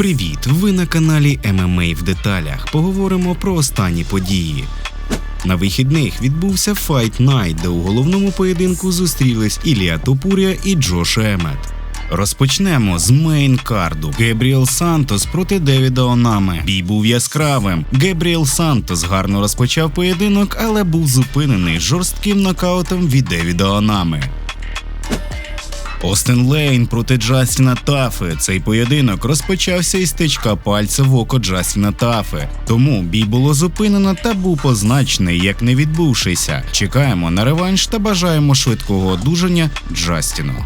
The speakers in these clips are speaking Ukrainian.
Привіт! Ви на каналі MMA в деталях. Поговоримо про останні події. На вихідних відбувся Fight Night, де у головному поєдинку зустрілись Ілія Топуря і Джош Емет. Розпочнемо з мейн-карду. Гебріел Сантос проти Девіда Онами. Бій був яскравим. Гебріел Сантос гарно розпочав поєдинок, але був зупинений жорстким нокаутом від Девіда Онами. Остен Лейн проти Джастіна Тафи. Цей поєдинок розпочався із тичка пальця в око Джастіна Тафи. Тому бій було зупинено та був позначений, як не відбувшися. Чекаємо на реванш та бажаємо швидкого одужання Джастіну.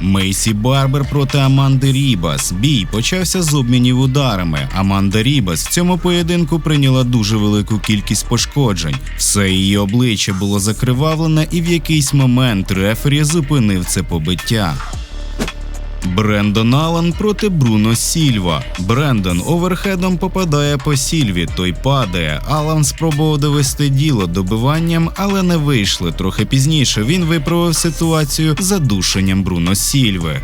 Мейсі Барбер проти Аманди Рібас. Бій почався з обмінів ударами. Аманда Рібас в цьому поєдинку прийняла дуже велику кількість пошкоджень. Все її обличчя було закривавлене, і в якийсь момент рефері зупинив це побиття. Брендон Аллен проти Бруно Сільва. Брендон оверхедом попадає по Сільві, той падає. Алан спробував довести діло добиванням, але не вийшли. Трохи пізніше він виправив ситуацію задушенням Бруно Сільви.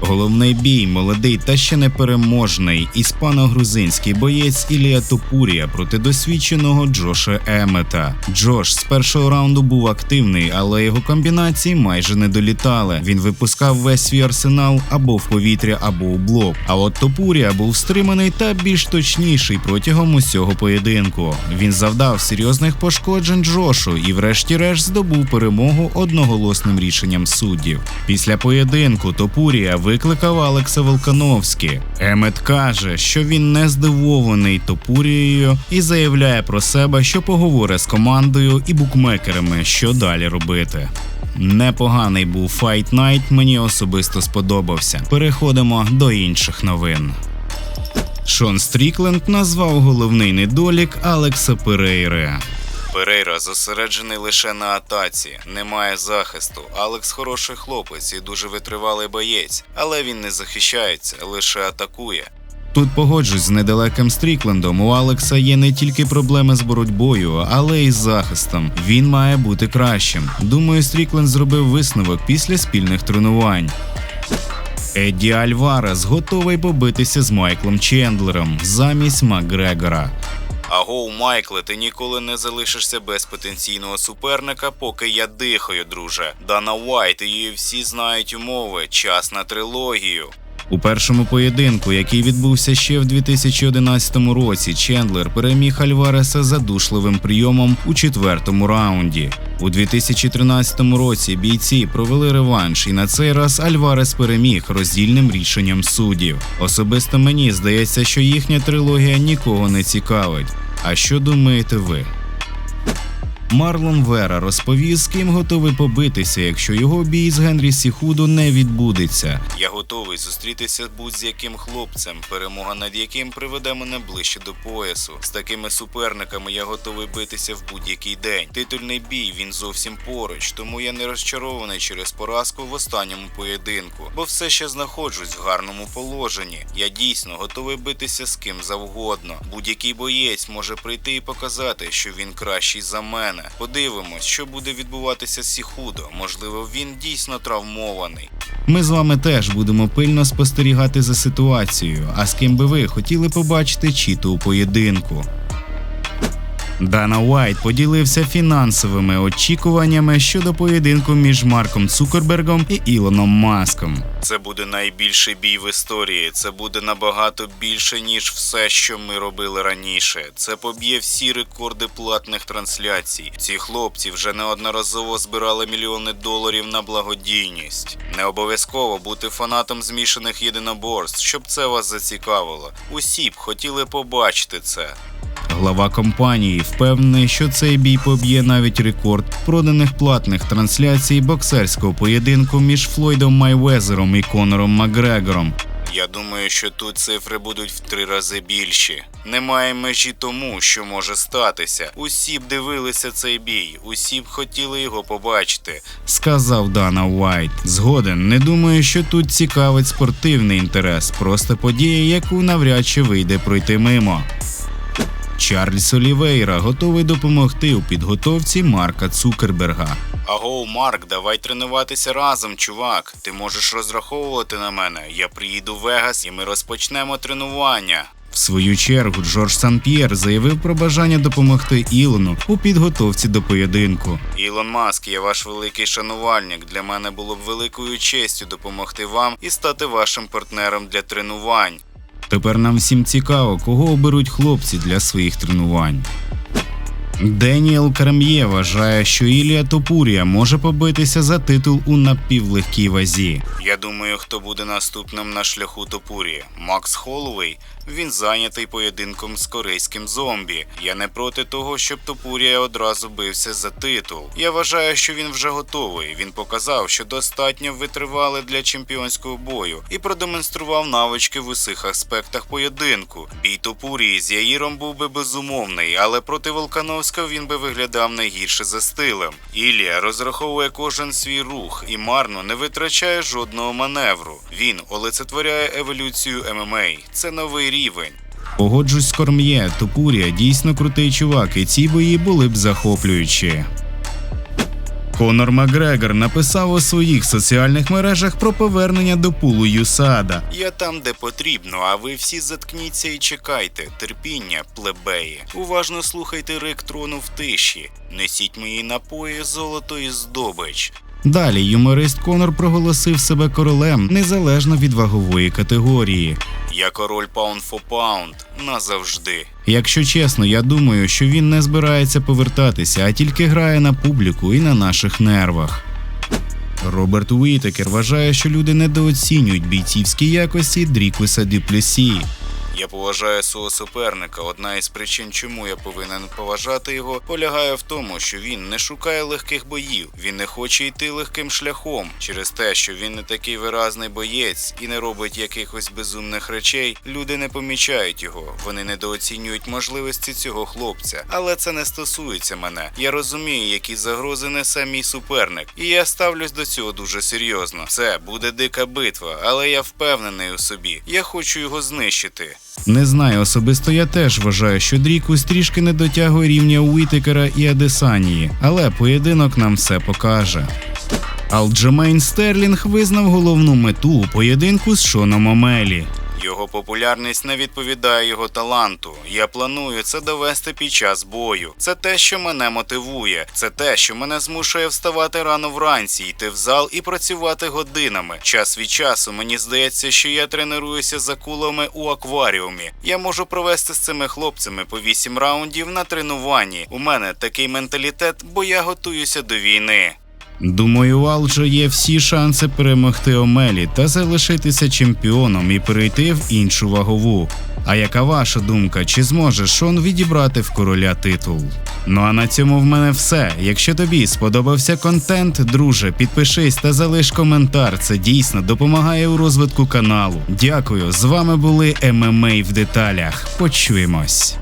Головний бій молодий та ще непереможний іспано-грузинський боєць Ілія Топурія проти досвідченого Джоша Емета. Джош з першого раунду був активний, але його комбінації майже не долітали. Він випускав весь свій арсенал або в повітря, або у блок. А от Топурія був стриманий та більш точніший протягом усього поєдинку. Він завдав серйозних пошкоджень Джошу і, врешті-решт, здобув перемогу одноголосним рішенням суддів. Після поєдинку Топурія викликав Алекса Волкановський. Емет каже, що він не здивований Топурією і заявляє про себе, що поговорить з командою і букмекерами, що далі робити. Непоганий був Fight Night, мені особисто сподобався. Переходимо до інших новин. Шон Стрікленд назвав головний недолік Алекса Перейри. Перейра зосереджений лише на атаці, немає захисту. Алекс хороший хлопець і дуже витривалий боєць, але він не захищається, лише атакує. Тут погоджусь з недалеким Стріклендом. У Алекса є не тільки проблеми з боротьбою, але й з захистом. Він має бути кращим. Думаю, Стрікленд зробив висновок після спільних тренувань. Едді Альварес готовий побитися з Майклом Чендлером замість Макгрегора. Агоу, Майкле, ти ніколи не залишишся без потенційного суперника, поки я дихаю, друже. Дана Уайт її всі знають умови. Час на трилогію. У першому поєдинку, який відбувся ще в 2011 році, Чендлер переміг Альвареса задушливим прийомом у четвертому раунді. У 2013 році бійці провели реванш, і на цей раз Альварес переміг роздільним рішенням суддів. Особисто мені здається, що їхня трилогія нікого не цікавить. А що думаєте ви? Марлон Вера розповів, з ким готовий побитися, якщо його бій з Генрі Сіхудо не відбудеться. Я готовий зустрітися будь-з яким хлопцем, перемога над яким приведе мене ближче до поясу. З такими суперниками я готовий битися в будь-який день. Титульний бій він зовсім поруч, тому я не розчарований через поразку в останньому поєдинку, бо все ще знаходжусь в гарному положенні. Я дійсно готовий битися з ким завгодно. Будь-який боєць може прийти і показати, що він кращий за мене. Подивимось, що буде відбуватися з Сіхудо. Можливо, він дійсно травмований. Ми з вами теж будемо пильно спостерігати за ситуацією. А з ким би ви хотіли побачити чіту у поєдинку? Дана Уайт поділився фінансовими очікуваннями щодо поєдинку між Марком Цукербергом і Ілоном Маском. Це буде найбільший бій в історії. Це буде набагато більше ніж все, що ми робили раніше. Це поб'є всі рекорди платних трансляцій. Ці хлопці вже неодноразово збирали мільйони доларів на благодійність. Не обов'язково бути фанатом змішаних єдиноборств, щоб це вас зацікавило. Усі б хотіли побачити це. Глава компанії впевнений, що цей бій поб'є навіть рекорд проданих платних трансляцій боксерського поєдинку між Флойдом Майвезером і Конором Макгрегором. Я думаю, що тут цифри будуть в три рази більші. Немає межі тому, що може статися. Усі б дивилися цей бій, усі б хотіли його побачити, сказав Дана Уайт. Згоден, не думаю, що тут цікавить спортивний інтерес, просто подія, яку навряд чи вийде пройти мимо. Чарльз Олівейра готовий допомогти у підготовці Марка Цукерберга. Агоу, Марк, давай тренуватися разом, чувак. Ти можеш розраховувати на мене. Я приїду в Вегас і ми розпочнемо тренування. В свою чергу Джордж Сан-П'єр заявив про бажання допомогти Ілону у підготовці до поєдинку. Ілон Маск, я ваш великий шанувальник. Для мене було б великою честю допомогти вам і стати вашим партнером для тренувань. Тепер нам всім цікаво, кого оберуть хлопці для своїх тренувань. Деніел Карм'є вважає, що Ілія Топурія може побитися за титул у напівлегкій вазі. Я думаю, хто буде наступним на шляху Топурії. Макс Холлоуей. Він зайнятий поєдинком з корейським зомбі. Я не проти того, щоб Топурія одразу бився за титул. Я вважаю, що він вже готовий. Він показав, що достатньо витривали для чемпіонського бою і продемонстрував навички в усіх аспектах поєдинку. Бій Топурії з Яїром був би безумовний, але проти Волкановського він би виглядав найгірше за стилем. Ілія розраховує кожен свій рух і марно не витрачає жодного маневру. Він олицетворяє еволюцію ММА. Це новий рівень. Погоджусь з Корм'є, Топурія дійсно крутий чувак, і ці бої були б захоплюючі. Конор Макгрегор написав у своїх соціальних мережах про повернення до пулу Юсада. Я там, де потрібно, а ви всі заткніться і чекайте. Терпіння, плебеї. Уважно слухайте рик трону в тиші. Несіть мої напої, золото і здобич. Далі юморист Конор проголосив себе королем незалежно від вагової категорії. Я король паунд фо паунд назавжди. Якщо чесно, я думаю, що він не збирається повертатися, а тільки грає на публіку і на наших нервах. Роберт Уітекер вважає, що люди недооцінюють бійцівські якості Дрікуса Дюплесі. Я поважаю свого суперника. Одна із причин, чому я повинен поважати його, полягає в тому, що він не шукає легких боїв. Він не хоче йти легким шляхом. Через те, що він не такий виразний боєць і не робить якихось безумних речей, люди не помічають його. Вони недооцінюють можливості цього хлопця. Але це не стосується мене. Я розумію, які загрози несе мій суперник, і я ставлюсь до цього дуже серйозно. Це буде дика битва, але я впевнений у собі. Я хочу його знищити. Не знаю, особисто я теж вважаю, що Дрікус трішки не дотягує рівня Уітекера і Адесанії, але поєдинок нам все покаже. Алджемейн Стерлінг визнав головну мету у поєдинку з Шоном Омелі. Його популярність не відповідає його таланту. Я планую це довести під час бою. Це те, що мене мотивує. Це те, що мене змушує вставати рано вранці, йти в зал і працювати годинами. Час від часу мені здається, що я тренуюся за кулами у акваріумі. Я можу провести з цими хлопцями по 8 раундів на тренуванні. У мене такий менталітет, бо я готуюся до війни. Думаю, у Алджа є всі шанси перемогти Омелі та залишитися чемпіоном і перейти в іншу вагову. А яка ваша думка, чи зможе Шон відібрати в короля титул? Ну а на цьому в мене все. Якщо тобі сподобався контент, друже, підпишись та залиш коментар. Це дійсно допомагає у розвитку каналу. Дякую. З вами були ММА в деталях. Почуємось.